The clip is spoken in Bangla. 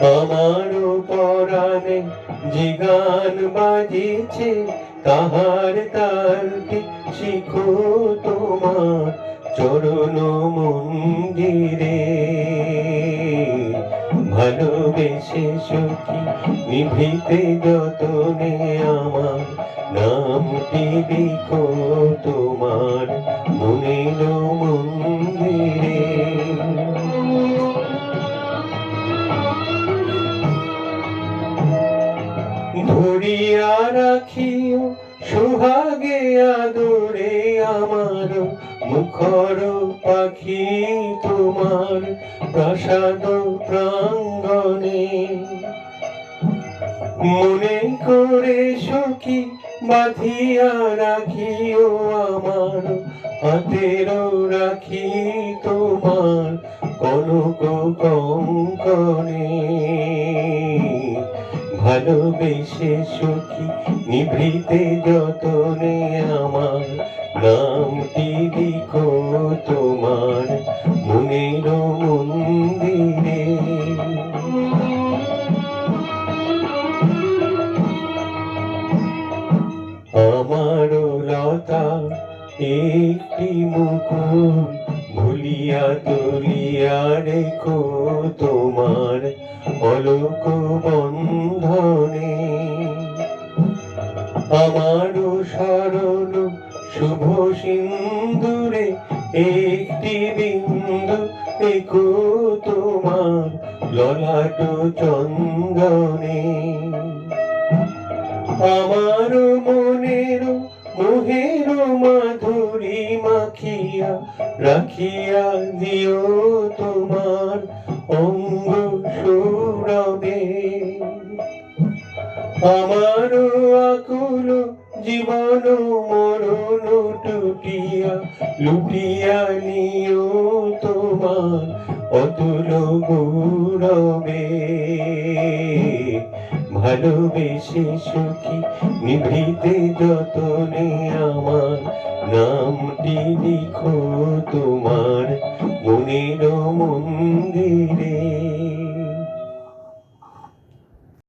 আমারও পরাণে যে গান বাজিছে, তাহার তারটি শিখো তোমার চরণ মন্দিরে? ভালোবেসে সখী, নিভিতে যতনে আমার নামটি লিখো তোমার মনের মন্দিরে ধরিয়া রাখিও, সুহাগে আদরে আমার মুখর পাখি তোমার প্রাসাদ প্রাঙ্গণে। মনে করে সখী বাঁধিয়া রাখিও আমার, হাতের রাখি তোমার কনক কঙ্কনে। ভালোবেসে সুখী নিভৃতে যতনে আমার নামটি লিখো তোমার মনের মন্দিরে। আমার লতা একটি মুকুল ভুলিয়া তুলিয়া রেখো তোমার অলোক বন্ধনে। আমার স্মরণ শুভ সিন্দুরে, একটি বিন্দু দেখো তোমার ললাট চন্দনে। আমার মনের মোহের মাধুরী মাখিয়া রাখিয়া দিও তোমার অঙ্গ সৌরভে। আমার আকুল জীবন মরণ টুটিয়া, লুটিয়া নিও তোমার অতুল গৌরবে। ভালোবেসে সুখী নিভৃতে যতনে আমার নামটি লিখো তোমার মনের মন্দিরে।